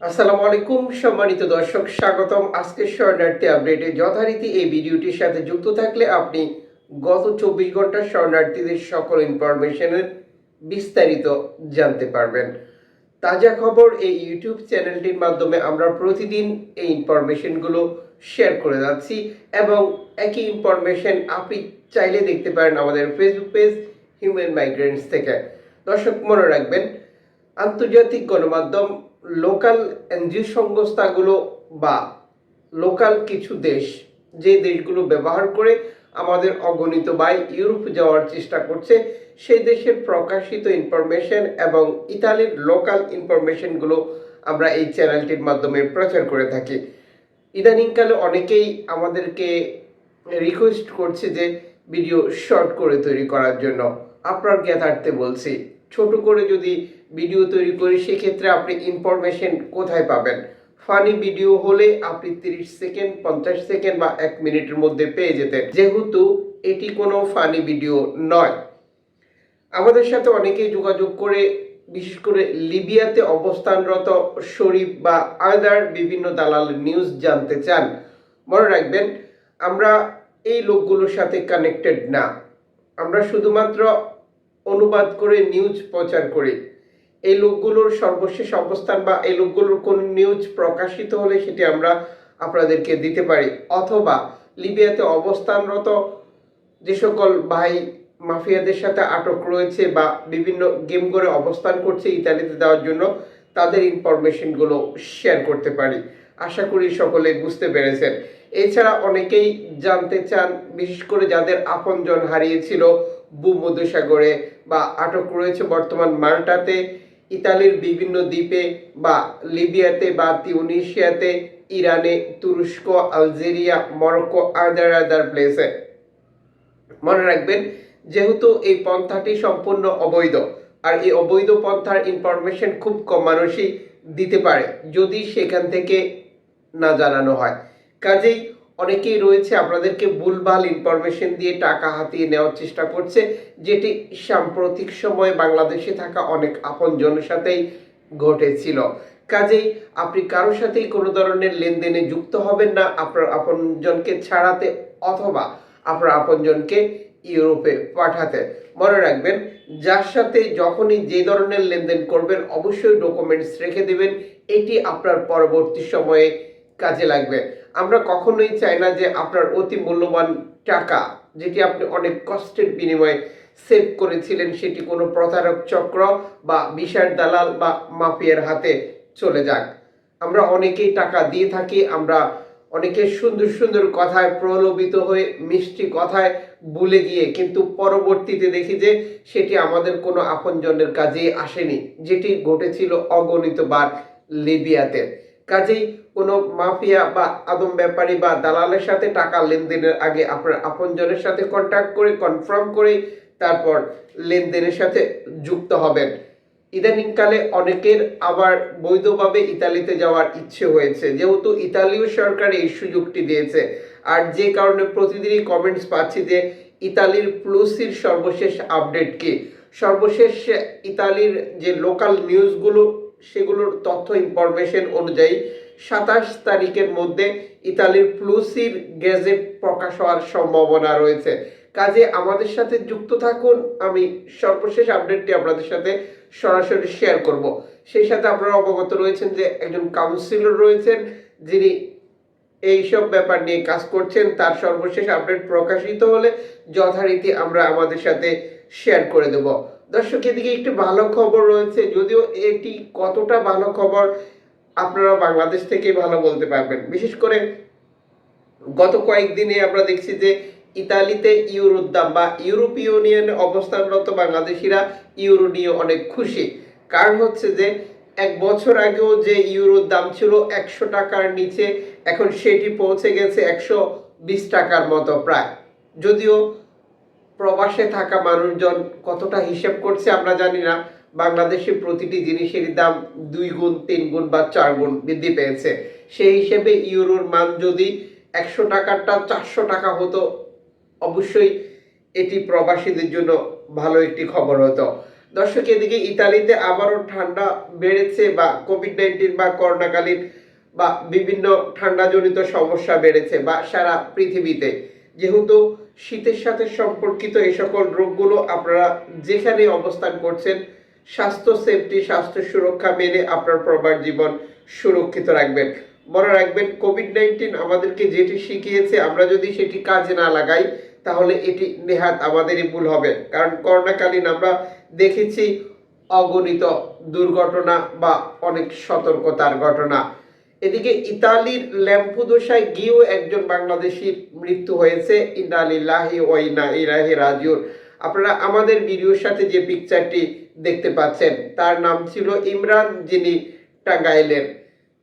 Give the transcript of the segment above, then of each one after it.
আসসালামু আলাইকুম, সম্মানিত দর্শক, স্বাগতম আজকের শরণার্থী আপডেটে। যথারীতি এই ভিডিওটির সাথে যুক্ত থাকলে আপনি গত চব্বিশ ঘণ্টার শরণার্থীদের সকল ইনফরমেশনের বিস্তারিত জানতে পারবেন। তাজা খবর এই ইউটিউব চ্যানেলটির মাধ্যমে আমরা প্রতিদিন এই ইনফরমেশনগুলো শেয়ার করে যাচ্ছি এবং একই ইনফরমেশন আপনি চাইলে দেখতে পারেন আমাদের ফেসবুক পেজ হিউম্যান মাইগ্রেন্টস থেকে। দর্শক, মনে রাখবেন, আন্তর্জাতিক গণমাধ্যম লোকাল এনজিও সংস্থাগুলো বা লোকাল কিছু দেশ যে দেশগুলো ব্যবহার করে আমাদের অগণিত বাই ইউরোপ যাওয়ার চেষ্টা করছে, সেই দেশের প্রকাশিত ইনফরমেশন এবং ইতালির লোকাল ইনফরমেশনগুলো আমরা এই চ্যানেলটির মাধ্যমে প্রচার করে থাকি। ইদানিংকালে অনেকেই আমাদেরকে রিকোয়েস্ট করছে যে ভিডিও শর্ট করে তৈরি করার জন্য। আপনার জ্ঞাতার্থে বলছি, ছোট করে যদি ভিডিও তৈরি করি সেক্ষেত্রে আপনি ইনফরমেশন কোথায় পাবেন? ফানি ভিডিও হলে আপনি তিরিশ সেকেন্ড, পঞ্চাশ সেকেন্ড বা এক মিনিটের মধ্যে পেয়ে যেতেন। যেহেতু এটি কোনো ফানি ভিডিও নয়। আমাদের সাথে অনেকেই যোগাযোগ করে, বিশেষ করে লিবিয়াতে অবস্থানরত শরীফ বা আদার বিভিন্ন দালাল নিউজ জানতে চান। মনে রাখবেন, আমরা এই লোকগুলোর সাথে কানেক্টেড না। আমরা শুধুমাত্র অনুবাদ করে নিউজ প্রচার করি। এই লোকগুলোর সর্বশেষ অবস্থান বা এই লোকগুলোর কোন নিউজ প্রকাশিত হলে সেটি আমরা আপনাদেরকে দিতে পারি। অথবা লিবিয়াতে অবস্থানরত যে সকল ভাই মাফিয়াদের সাথে আটক রয়েছে বা বিভিন্ন গেম করে অবস্থান করছে ইতালিতে দেওয়ার জন্য, তাদের ইনফরমেশনগুলো শেয়ার করতে পারি। আশা করি সকলে বুঝতে পেরেছেন। এছাড়া অনেকেই জানতে চান, বিশেষ করে যাদের আপনজন হারিয়েছিল, ভূমধ্যসাগরে বা আটক রয়েছে বর্তমান মাল্টাতে ইতালির বিভিন্ন দ্বীপে বা লিবিয়াতে বা তিউনিশিয়াতে, ইরানে, তুরস্ক, আলজেরিয়া, মরক্কো, আদার আদার প্লেসে মনে রাখবেন, যেহেতু এই পন্থাটি সম্পূর্ণ অবৈধ, আর এই অবৈধ পন্থার ইনফরমেশন খুব কম মানুষই দিতে পারে, যদি সেখান থেকে না জানানো হয়। কাজেই অনেকেই রয়েছে, আপনাদেরকে ভুলভাল ইনফরমেশন দিয়ে টাকা হাতিয়ে নেওয়ার চেষ্টা করছে, যেটি সাম্প্রতিক সময়ে বাংলাদেশে থাকা অনেক আপনজনের সাথেই ঘটেছিল। কাজেই আপনি কারোর সাথেই কোনো ধরনের লেনদেনে যুক্ত হবেন না, আপনার আপনজনকে ছাড়াতে অথবা আপনার আপনজনকে ইউরোপে পাঠাতে। মনে রাখবেন, যার সাথে যখনই যে ধরনের লেনদেন করবেন, অবশ্যই ডকুমেন্টস রেখে দেবেন, এটি আপনার পরবর্তী সময়ে কাজে লাগবে। আমরা কখনোই চাই না যে আপনার অতি মূল্যবান টাকা যেটি আপনি অনেক কষ্টের বিনিময়ে সেভ করেছিলেন, সেটি কোনো প্রতারক চক্র বা বিশাল দালাল বা মাফিয়ার হাতে চলে যাক। আমরা অনেকেই টাকা দিয়ে থাকি, আমরা অনেকে সুন্দর সুন্দর কথায় প্রলোভিত হয়ে, মিষ্টি কথায় ভুলে গিয়ে, কিন্তু পরবর্তীতে দেখি যে সেটি আমাদের কোনো আপনজনের কাজে আসেনি, যেটি ঘটেছিল অগণিত বার লিবিয়াতে। কাজেই কোনো মাফিয়া বা আদম ব্যাপারী বা দালালের সাথে টাকা লেনদেনের আগে আপনার আপনজনের সাথে কন্ট্যাক্ট করে কনফার্ম করে, তারপর লেনদেনের সাথে যুক্ত হবেন। ইদানিংকালে অনেকের আবার বৈধভাবে ইতালিতে যাওয়ার ইচ্ছে হয়েছে। যেহেতু ইতালীয় সরকার এই সুযোগটি দিয়েছে। আর যে কারণে প্রতিদিনই কমেন্টস পাচ্ছি যে ইতালির প্লুসির সর্বশেষ আপডেট কি? সর্বশেষ ইতালির যে লোকাল নিউজগুলো সেগুলোর তথ্য ইনফরমেশন অনুযায়ী সাতাশ তারিখের মধ্যে ইতালির প্লুসির গ্যাজেট প্রকাশ হওয়ার সম্ভাবনা রয়েছে। কাজে আমাদের সাথে যুক্ত থাকুন, আমি সর্বশেষ আপডেটটি আপনাদের সাথে সরাসরি শেয়ার করব। সেই সাথে আপনারা অবগত রয়েছেন যে একজন কাউন্সিলর রয়েছেন, যিনি এইসব ব্যাপার নিয়ে কাজ করছেন। তার সর্বশেষ আপডেট প্রকাশিত হলে যথারীতি আমরা আমাদের সাথে শেয়ার করে দেব। দর্শক, এদিকে একটি ভালো খবর রয়েছে, যদিও এটি কতটা ভালো খবর আপনারা বাংলাদেশ থেকেই ভালো বলতে পারবেন। বিশেষ করে গত কয়েকদিনে আমরা দেখছি যে ইতালিতে ইউরোর দাম বা ইউরোপীয় ইউনিয়নে অবস্থানরত বাংলাদেশিরা ইউরো নিয়ে অনেক খুশি। কারণ হচ্ছে যে এক বছর আগেও যে ইউরোর দাম ছিল একশো টাকার নিচে, এখন সেটি পৌঁছে গেছে একশো বিশ টাকার মতো প্রায়। যদিও প্রবাসে থাকা মানুষজন কতটা হিসেব করছে আমরা জানি না। বাংলাদেশে প্রতিটি জিনিসের দাম দুই গুণ, তিন গুণ বা চার গুণ বৃদ্ধি পেয়েছে। সেই হিসেবে ইউরোর মান যদি একশো টাকারটা চারশো টাকা হতো, অবশ্যই এটি প্রবাসীদের জন্য ভালো একটি খবর হতো। দর্শক, এদিকে ইতালিতে আবারও ঠান্ডা বেড়েছে বা কোভিড নাইন্টিন বা করোনাকালীন বা বিভিন্ন ঠান্ডাজনিত সমস্যা বেড়েছে বা সারা পৃথিবীতে। যেহেতু শীতের সাথে সম্পর্কিত এই সকল রোগগুলো আপনারা যেখানে অবস্থান করছেন স্বাস্থ্য সেফটি স্বাস্থ্য সুরক্ষা মেনে আপনার প্রবার জীবন সুরক্ষিত রাখবেন। মনে রাখবেন কোভিড নাইন্টিন আমাদেরকে যেটি শিখিয়েছে, আমরা যদি সেটি কাজে না লাগাই, তাহলে এটি নেহাত আমাদেরই ভুল হবে। কারণ করোনাকালীন আমরা দেখেছি অগণিত দুর্ঘটনা বা অনেক সতর্কতার ঘটনা। এদিকে ইতালির ল্যাম্পুদোসায় গিয়েও একজন বাংলাদেশির মৃত্যু হয়েছে। ইনালিল্লাহি ওয়াইনা ইলাহি রাজিউর আপনারা আমাদের ভিডিওর সাথে যে পিকচারটি দেখতে পাচ্ছেন। তার নাম ছিল ইমরান, যিনি টাঙ্গাইলের।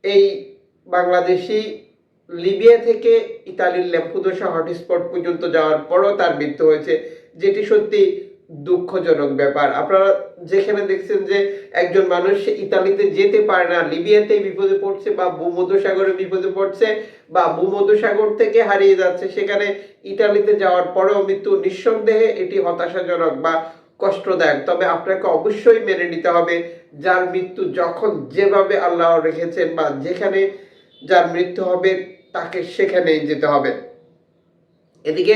এই বাংলাদেশি লিবিয়া থেকে ইতালির ল্যাম্পুদোসা হটস্পট পর্যন্ত যাওয়ার পরও তার মৃত্যু হয়েছে, যেটি সত্যি দুঃখজনক ব্যাপার। আপনারা যেখানে দেখছেন যে একজন মানুষ ইতালিতে যেতে পারে না লিবিয়াতে বিপদে পড়ছে বা ভূমধ্যসাগরে বিপদে পড়ছে বা ভূমধ্যসাগর থেকে হারিয়ে যাচ্ছে, সেখানে ইতালিতে যাওয়ার পরেও মৃত্যু নিঃসন্দেহে এটি হতাশাজনক বা কষ্টদায়ক। তবে আপনাকে অবশ্যই মেনে নিতে হবে, যার মৃত্যু যখন যেভাবে আল্লাহ রেখেছেন বা যেখানে যার মৃত্যু হবে, তাকে সেখানেই যেতে হবে। এদিকে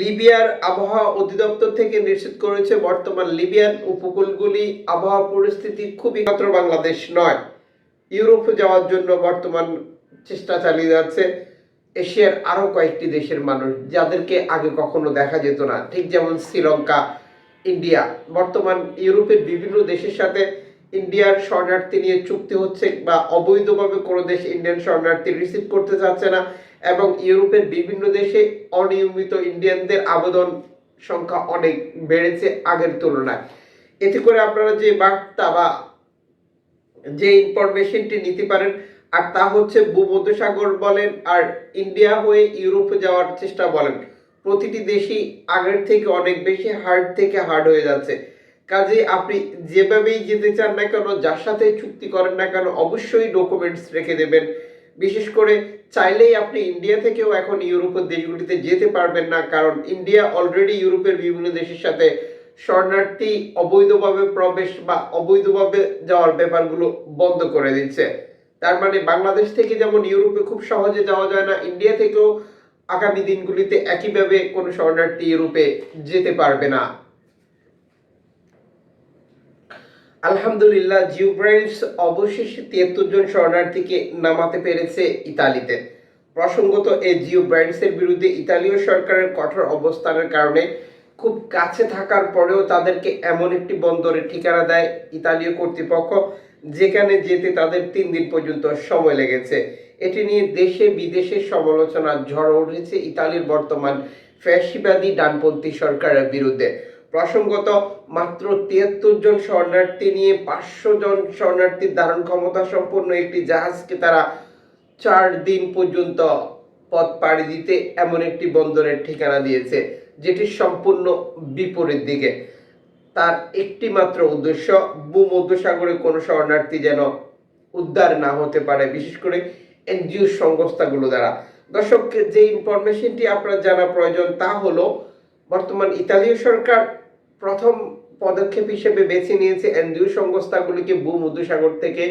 লিবিয়ার আবহাওয়া অধিদপ্তর থেকে নিশ্চিত করেছে, বর্তমান লিবিয়ান উপকূলগুলি আবহাওয়া পরিস্থিতি খুবই মাত্র বাংলাদেশ নয়, ইউরোপে যাওয়ার জন্য বর্তমান চেষ্টা চালিয়ে যাচ্ছে। এশিয়ার আরও কয়েকটি দেশের মানুষ, যাদেরকে আগে কখনো দেখা যেত না। ঠিক যেমন শ্রীলঙ্কা ইন্ডিয়া। বর্তমান ইউরোপের বিভিন্ন দেশের সাথে ইন্ডিয়ার শরণার্থী নিয়ে চুক্তি হচ্ছে বা অবৈধভাবে কোনো দেশ ইন্ডিয়ান শরণার্থী রিসিভ করতে চাচ্ছে না এবং ইউরোপের বিভিন্ন দেশে অনিয়মিত ইন্ডিয়ানদের আবেদন সংখ্যা অনেক বেড়েছে আগের তুলনায়। এতে করে আপনারা যে বার্তা বা যে ইনফরমেশনটি নিতে পারেন, আর তা হচ্ছে ভূমধ্যসাগর বলেন আর ইন্ডিয়া হয়ে ইউরোপে যাওয়ার চেষ্টা বলেন। প্রতিটি দেশই আগের থেকে অনেক বেশি হার্ড থেকে হার্ড হয়ে যাচ্ছে। কাজে আপনি যেভাবেই যেতে চান না কেন, যার সাথে চুক্তি করেন না কেন, অবশ্যই ডকুমেন্টস রেখে দেবেন। বিশেষ করে চাইলেই আপনি ইন্ডিয়া থেকেও এখন ইউরোপের দেশগুলিতে যেতে পারবেন না, কারণ ইন্ডিয়া অলরেডি ইউরোপের বিভিন্ন দেশের সাথে শরণার্থী অবৈধভাবে প্রবেশ বা অবৈধভাবে যাওয়ার ব্যাপারগুলো বন্ধ করে দিচ্ছে। তার মানে বাংলাদেশ থেকে যেমন ইউরোপে খুব সহজে যাওয়া যায় না ইন্ডিয়া থেকেও আগামী দিনগুলিতে একইভাবে কোনো শরণার্থী ইউরোপে যেতে পারবে না। আলহামদুলিল্লাহ জিওব্রাইন্স অবশেষে তিয়াত্তর জন শরণার্থীকে নামাতে পেরেছে ইতালিতে। প্রসঙ্গত, এই জিও ব্র্যান্ডসের বিরুদ্ধে ইতালীয় সরকারের কঠোর অবস্থানের কারণে খুব কাছে থাকার পরেও তাদেরকে এমন একটি বন্দরের ঠিকানা দেয় ইতালীয় কর্তৃপক্ষ, যেখানে যেতে তাদের তিন দিন পর্যন্ত সময় লেগেছে। এটি নিয়ে দেশে বিদেশে সমালোচনার ঝড় উঠেছে ইতালির বর্তমান ফ্যাসিবাদী ডানপন্থী সরকারের বিরুদ্ধে। প্রসঙ্গত, মাত্র তিয়াত্তর জন শরণার্থী নিয়ে পাঁচশো জন শরণার্থীর ধারণ ক্ষমতা সম্পন্ন একটি জাহাজকে তারা চার দিন পর্যন্ত পথ পাড়ি দিতে এমন একটি বন্দরের ঠিকানা দিয়েছে, যেটি সম্পূর্ণ বিপরীত দিকে। তার একটি মাত্র উদ্দেশ্য, ভূমধ্যসাগরে কোনো শরণার্থী যেন উদ্ধার না হতে পারে। বিশেষ করে এনজিও সংস্থাগুলো দ্বারা। দর্শক, যে ইনফরমেশনটি আপনার জানা প্রয়োজন তা হলো, বর্তমান ইতালীয় সরকার প্রথম পদক্ষেপ হিসেবে বেছে নিয়েছে এনজিও সংস্থাগুলিকে ভূমধ্যসাগর থেকে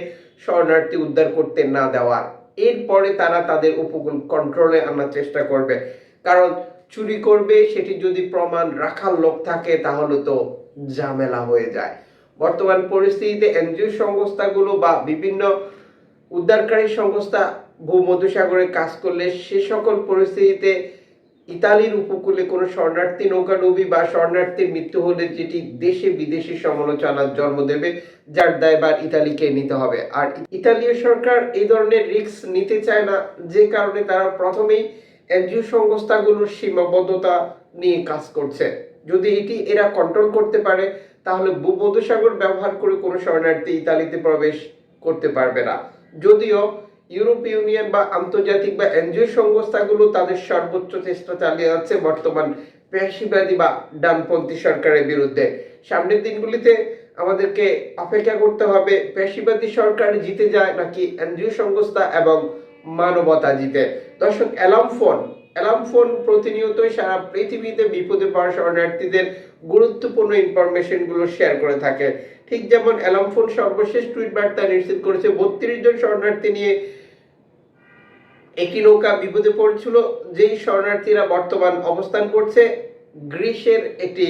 শরণার্থী উদ্ধার করতে না দেওয়ার। এরপরে তারা তাদের উপকূল কন্ট্রোলে আনার চেষ্টা করবে। কারণ, চুরি করবে, সেটি যদি প্রমাণ রাখার লোক থাকে, তাহলে তো ঝামেলা হয়ে যায়। বর্তমান পরিস্থিতিতে এনজিও সংস্থাগুলো বা বিভিন্ন উদ্ধারকারী সংস্থা ভূমধ্যসাগরে কাজ করলে সে সকল পরিস্থিতিতে ইতালির উপকূলে কোনো শরণার্থী নৌকা নৌকাডুবি বা শরণার্থীর মৃত্যু হলে যেটি দেশে বিদেশি সমালোচনার জন্ম দেবে, যার দায়ভার ইতালিকে নিতে হবে। আর ইতালীয় সরকার এই ধরনের রিস্ক নিতে চায় না, যে কারণে তারা প্রথমেই এনজিও সংস্থাগুলোর সীমাবদ্ধতা নিয়ে কাজ করছে। যদি এটি এরা কন্ট্রোল করতে পারে, তাহলে ভূমধ্যসাগর ব্যবহার করে কোনো শরণার্থী ইতালিতে প্রবেশ করতে পারবে না। যদিও ইউরোপ ইউনিয়ন বা আন্তর্জাতিক বা এনজিও সংস্থাগুলো তাদের সর্বোচ্চ চেষ্টা চালিয়ে যাচ্ছে বর্তমান পেশিবাদী বা ডানপন্থী সরকারের বিরুদ্ধে। সামনের দিনগুলিতে আমাদেরকে অপেক্ষা করতে হবে, পেশিবাদী সরকার জিতে যায় নাকি এনজিও সংস্থা এবং মানবতা জিতে। দর্শক, অ্যালার্ম ফোন। অ্যালার্ম ফোন প্রতিনিয়তই সারা পৃথিবীতে বিপদে পড়া শরণার্থীদের গুরুত্বপূর্ণ ইনফরমেশনগুলো শেয়ার করে থাকে। ঠিক যেমন অ্যালার্ম ফোন সর্বশেষ টুইট বার্তা নিশ্চিত করেছে, বত্রিশ জন শরণার্থী নিয়ে একটি নৌকা বিপদে পড়ছিল, যেই শরণার্থীরা বর্তমান অবস্থান করছে গ্রিসের একটি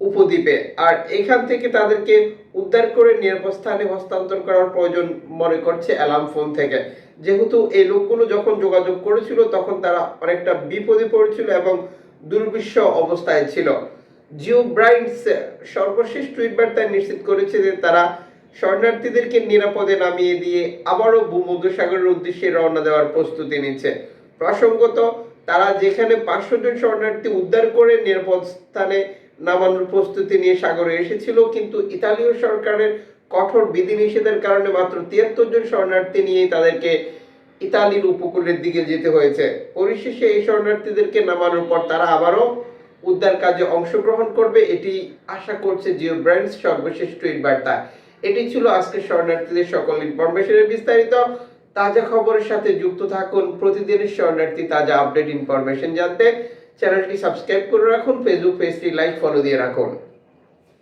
উপদ্বীপে। আর এখান থেকে তাদেরকে উদ্ধার করে নিরাপদ স্থানে হস্তান্তর করার প্রয়োজন মনে করছে অ্যালার্ম ফোন থেকে। যেহেতু এই লোকগুলো যখন যোগাযোগ করেছিল, তখন তারা অনেকটা বিপদে পড়েছিল এবং দুর্বিশ্ব অবস্থায় ছিল। জিও ব্রাইন্ডস সর্বশেষ টুইট বার্তায় নিশ্চিত করেছে যে তারা শরণার্থীদেরকে নিরাপদে নামিয়ে দিয়ে আবারও ভূমধ্যসাগরের উদ্দেশ্যে রওনা দেওয়ার প্রস্তুতি নিচ্ছে। প্রসঙ্গত, তারা যেখানে পাঁচশো জন শরণার্থী উদ্ধার করে নিরাপদ স্থানে নামানোর প্রস্তুতি নিয়ে সাগরে এসেছিল, কিন্তু ইতালীয় সরকারের কঠোর বিধিনিষেধের কারণে মাত্র তিয়াত্তর জন শরণার্থী নিয়েই তাদেরকে ইতালির উপকূলের দিকে যেতে হয়েছে। পরিশেষে এই শরণার্থীদেরকে নামানোর পর তারা আবারও উদ্ধার কাজে অংশগ্রহণ করবে, এটি আশা করছে জিও ব্র্যান্ডস সর্বশেষ টুইট বার্তা। এটি ছিল আজকে শরণার্থীদের সকল ইনফরমেশনের বিস্তারিত তাজা খবরের সাথে যুক্ত থাকুন। প্রতিদিনের শরণার্থী তাজা আপডেট ইনফরমেশন জানতে চ্যানেলটি সাবস্ক্রাইব করে রাখুন। ফেসবুক পেজটি লাইক ফলো দিয়ে রাখুন।